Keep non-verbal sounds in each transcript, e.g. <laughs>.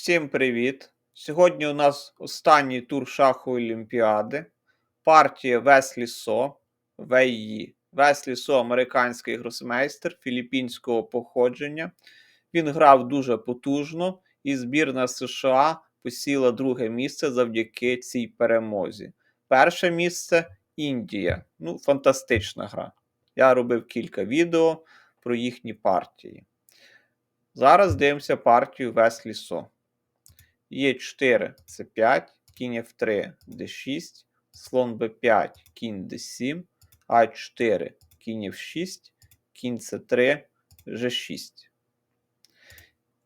Всім привіт! Сьогодні у нас останній тур шаху Олімпіади. Партія Веслі Со Вейї. Веслі Со американський гросмейстер філіппінського походження. Він грав дуже потужно, і збірна США посіла друге місце завдяки цій перемозі. Перше місце Індія. Ну, фантастична гра. Я робив кілька відео про їхні партії. Зараз дивимося партію Веслі Со. Е4 це 5, кінь F3 D6, слон B5, кінь D7, А4, кінь F6, кінь С3, G6.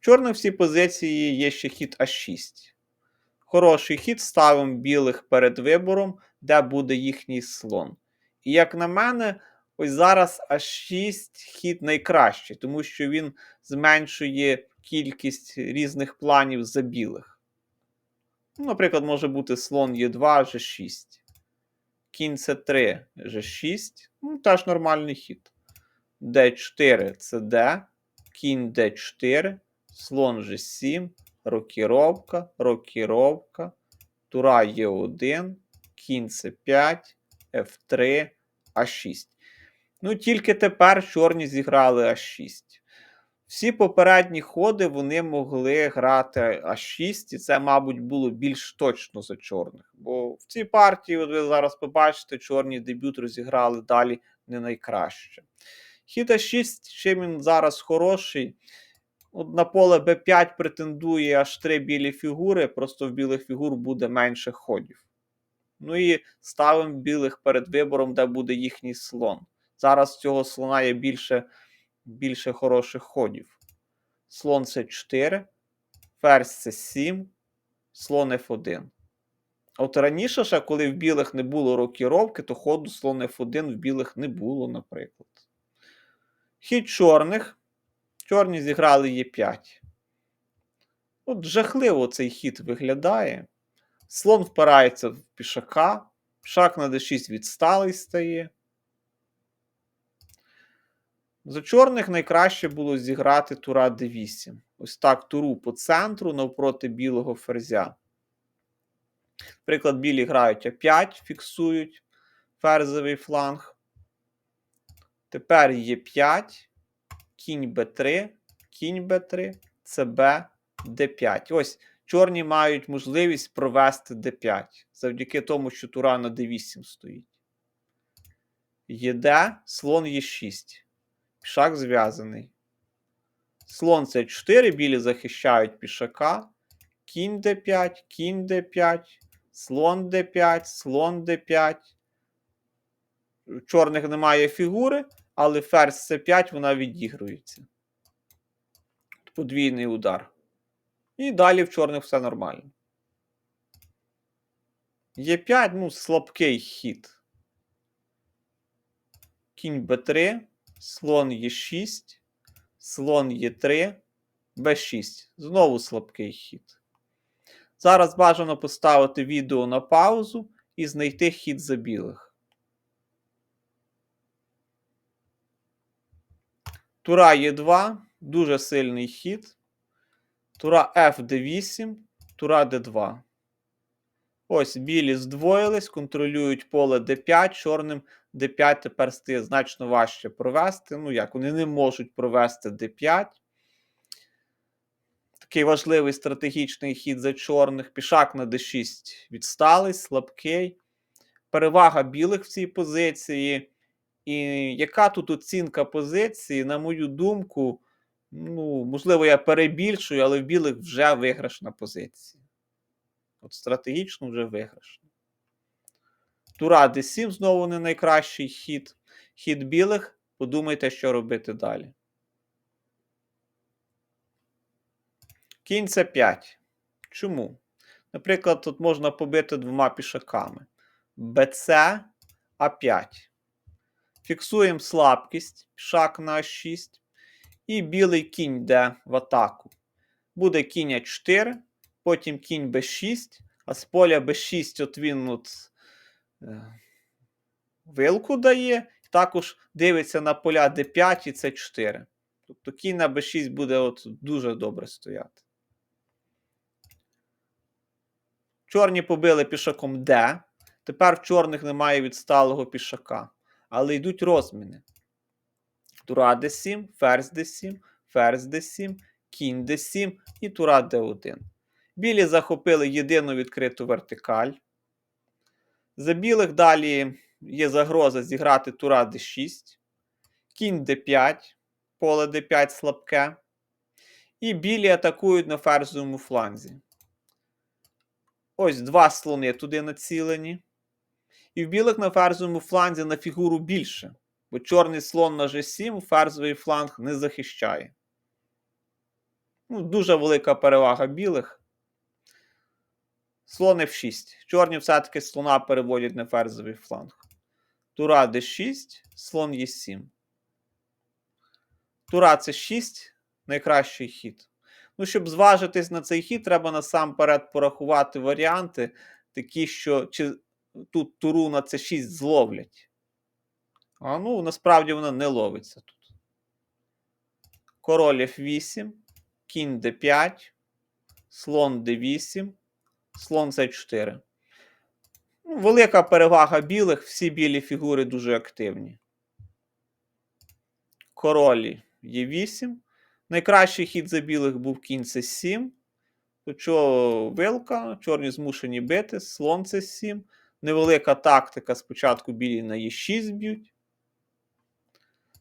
Чорних всі позиції є ще хід А6. Хороший хід ставимо білих перед вибором, де буде їхній слон. І як на мене, ось зараз А6 хід найкращий, тому що він зменшує кількість різних планів за білих. Ну, Наприклад, може бути слон Е2, G6. Кінь С3, G6. Ну, теж нормальний хід. D4 це D, кінь D4, слон G7, рокіровка, рокіровка, тура Е1, кінь С5, F3, А6. Ну, тільки тепер чорні зіграли А6. Всі попередні ходи вони могли грати А6, і це, мабуть, було більш точно за чорних. Бо в цій партії, от ви зараз побачите, чорні дебют розіграли далі не найкраще. Хід А6, чим він зараз хороший. От На поле Б5 претендує аж три білі фігури, просто в білих фігур буде менше ходів. Ну і ставимо білих перед вибором, де буде їхній слон. Зараз цього слона є більше більше хороших ходів. Слон С4, ферзь С7, слон F1. От раніше, ще, коли в білих не було рокіровки, то ходу слон F1 в білих не було, наприклад. Хід чорних. Чорні зіграли Е5. От жахливо цей хід виглядає. Слон впирається в пішака. Пішак на d6 відсталий стає. За чорних найкраще було зіграти тура d8. Ось так туру по центру навпроти білого ферзя. Наприклад, білі грають А5, фіксують ферзовий фланг. Тепер є 5, кінь Б3, кінь Б3, ЦБ, Д5. Ось чорні мають можливість провести Д5 завдяки тому, що тура на d8 стоїть. ЄД, слон Е6. Пішак зв'язаний. Слон c 4 білі захищають пішака. Кінь d5, кінь d5, слон d5, слон d5. У чорних немає фігури, але ферзь c5 вона відігрується. Подвійний удар. І далі в чорних все нормально. Е5, ну, слабкий хід. Кінь b3 слон Е6, слон Е3, Б6. Знову слабкий хід. Зараз бажано поставити відео на паузу і знайти хід за білих. Тура Е2, дуже сильний хід. Тура Ф8, тура Д2. Ось білі здвоїлись, контролюють поле d5, чорним d5 тепер стає значно важче провести. Ну як, вони не можуть провести d5. Такий важливий стратегічний хід за чорних. Пішак на d6 відсталий, слабкий. Перевага білих в цій позиції. І яка тут оцінка позиції, на мою думку, ну, можливо, я перебільшую, але в білих вже виграшна позиція. От стратегічно вже виграшно. Тура d7 знову не найкращий хід. Хід білих. Подумайте, що робити далі. Кінь c 5. Чому? Наприклад, тут можна побити двома пішаками. BC А5. Фіксуємо слабкість, пішак на А6. І білий кінь йде в атаку. Буде кінь А4 потім кінь b6, а з поля b6 от він от, е, вилку дає, також дивиться на поля d5 і c4. Тобто кінь на b6 буде от дуже добре стояти. Чорні побили пішаком Д. Тепер в чорних немає відсталого пішака. Але йдуть розміни. Тура d7, ферзь d7, ферзь d7, кінь d7 і тура d1. Білі захопили єдину відкриту вертикаль. За білих далі є загроза зіграти тура d6, кінь d5, поле d5 слабке. І білі атакують на ферзовому фланзі. Ось два слони туди націлені. І в білих на ферзовому фланзі на фігуру більше, бо чорний слон на G7 ферзовий фланг не захищає. Ну, Дуже велика перевага білих. Слон F6. Чорні все-таки слона переводять на ферзовий фланг. Тура D6, слон Е7. Тура С6 найкращий хід. Ну, щоб зважитись на цей хід, треба насамперед порахувати варіанти, такі, що чи тут туру на С6 зловлять. А ну, насправді вона не ловиться тут. Король F8, кінь D5, слон D8, слон С4. Ну, велика перевага білих, всі білі фігури дуже активні. Король Е8. Найкращий хід за білих був кінь С7. Тут що вилка, чорні змушені бити, слон С7. Невелика тактика. Спочатку білі на Е6 б'ють.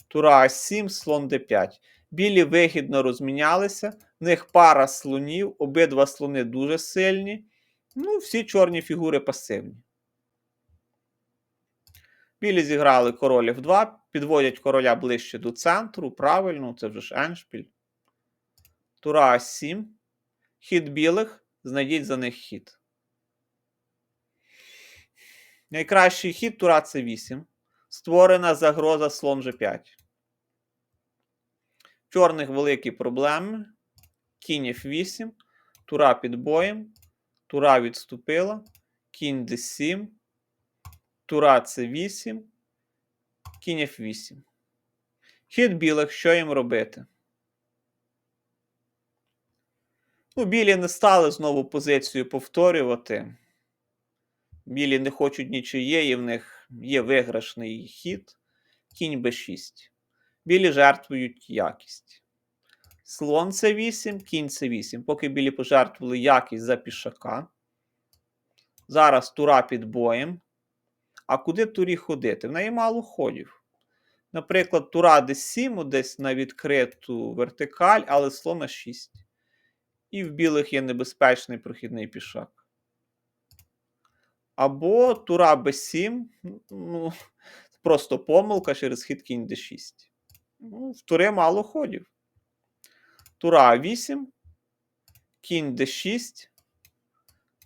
Тура А7, слон Д5. Білі вигідно розмінялися. В них пара слонів, обидва слони дуже сильні. Ну, всі чорні фігури пасивні. Білі зіграли король F2, підводять короля ближче до центру. Правильно, це вже ж еншпіль. Тура А7. Хід білих. Знайдіть за них хід. Найкращий хід Тура С8. Створена загроза слон G5. Чорних великі проблеми. Кінь F8. Тура під боєм. Тура відступила. Кінь D7. Тура С8. Кінь F8. Хід білих, що їм робити? Ну, білі не стали знову позицію повторювати. Білі не хочуть нічиєї, в них є виграшний хід. Кінь Б6. Білі жертвують якість. Слон С8, кінь С8. Поки білі пожертвували якість за пішака. Зараз тура під боєм. А куди турі ходити? В неї мало ходів. Наприклад, тура d7 десь на відкриту вертикаль, але слона 6. І в білих є небезпечний прохідний пішак. Або тура b7. Ну, <laughs> просто помилка через хід кінь d6. Ну, в тури мало ходів. Тура 8, кінь d6,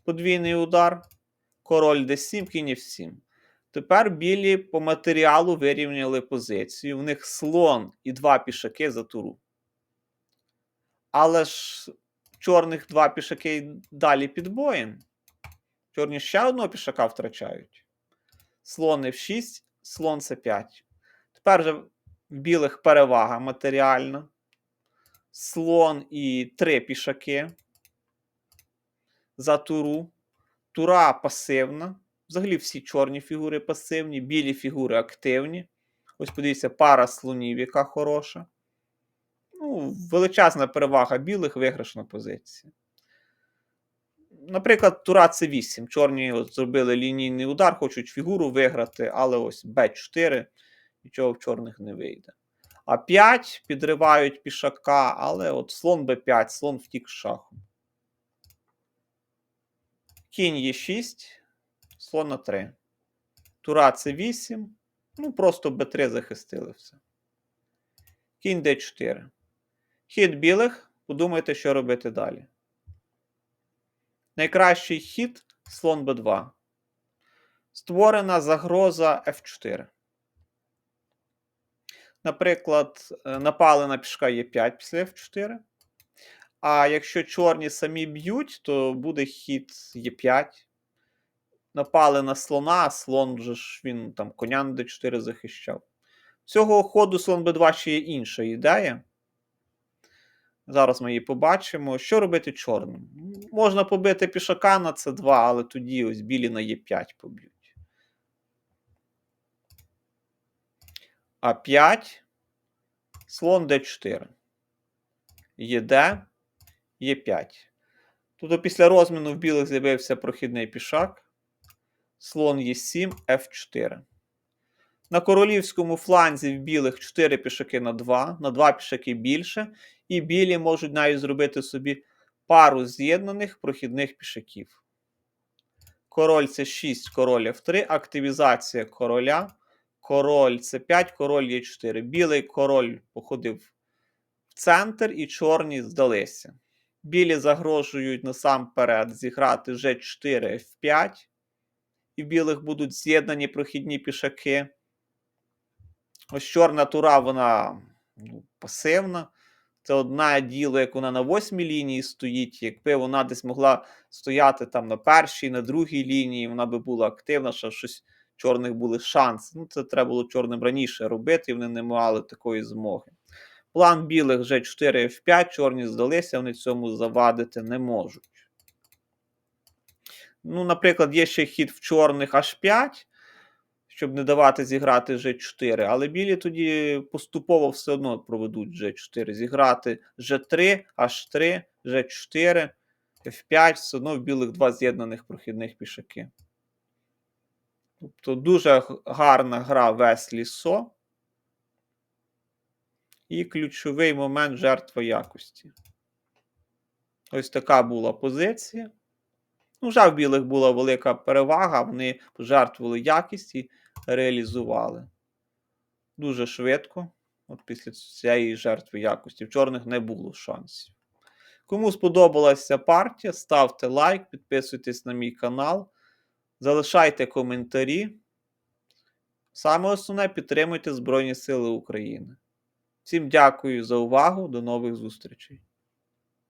подвійний удар, король d7, кінь f7. Тепер білі по матеріалу вирівняли позицію. В них слон і два пішаки за туру. Але ж чорних два пішаки далі під боєм. Чорні ще одного пішака втрачають. Слон F6, слон С5. Тепер же в білих перевага матеріальна. Слон і три пішаки за туру. Тура пасивна. Взагалі всі чорні фігури пасивні, білі фігури активні. Ось подивіться, пара слонів, яка хороша. Ну, величезна перевага білих виграшна позиція. Наприклад, Тура С8. Чорні от зробили лінійний удар, хочуть фігуру виграти, але ось Б4, нічого в чорних не вийде. А 5 підривають пішака, але от слон Б5, слон втік шахом. Кінь Е6, слон на 3. Тура С8. Ну, просто Б3 захистили все. Кінь Д4. Хід білих. Подумайте, що робити далі. Найкращий хід слон Б2. Створена загроза F4. Наприклад, е, напали на пішка Е5 після F4. А якщо чорні самі б'ють, то буде хід Е5. Напали на слона, а слон вже ж він там коня на d4 захищав. Цього ходу слон b2 ще є інша ідея. Зараз ми її побачимо. Що робити чорним? можна побити пішака на С2, але тоді ось білі на Е5 поб'ють. А5, слон Д4. ЄД, Е5. Тобто після розміну в білих з'явився прохідний пішак. Слон Е7, Ф4. На королівському фланзі в білих 4 пішаки на 2, на 2 пішаки більше, і білі можуть навіть зробити собі пару з'єднаних прохідних пішаків. Король С6, король F3, активізація короля. Король С5, король Е4. Білий король походив в центр і чорні здалися. Білі загрожують насамперед зіграти G4, F5. І в білих будуть з'єднані прохідні пішаки. Ось чорна тура, вона ну, пасивна. Це одне діло, як вона на восьмій лінії стоїть. Якби вона десь могла стояти там на першій, на другій лінії, вона би була активна, що щось чорних були шанси. Ну, це треба було чорним раніше робити, і вони не мали такої змоги. План білих вже 4 F5, чорні здалися, вони цьому завадити не можуть. Ну, наприклад, є ще хід в чорних H5, щоб не давати зіграти G4, але білі тоді поступово все одно проведуть G4. Зіграти G3, H3, G4, F5, все одно в білих два з'єднаних прохідних пішаки. Тобто дуже гарна гра Веслі Со. І ключовий момент жертва якості. Ось така була позиція. Ну, вже в білих була велика перевага, вони пожертвували якість реалізували. Дуже швидко, от після цієї жертви якості. В чорних не було шансів. Кому сподобалася партія, ставте лайк, підписуйтесь на мій канал, залишайте коментарі. Саме основне підтримуйте Збройні Сили України. Всім дякую за увагу. До нових зустрічей.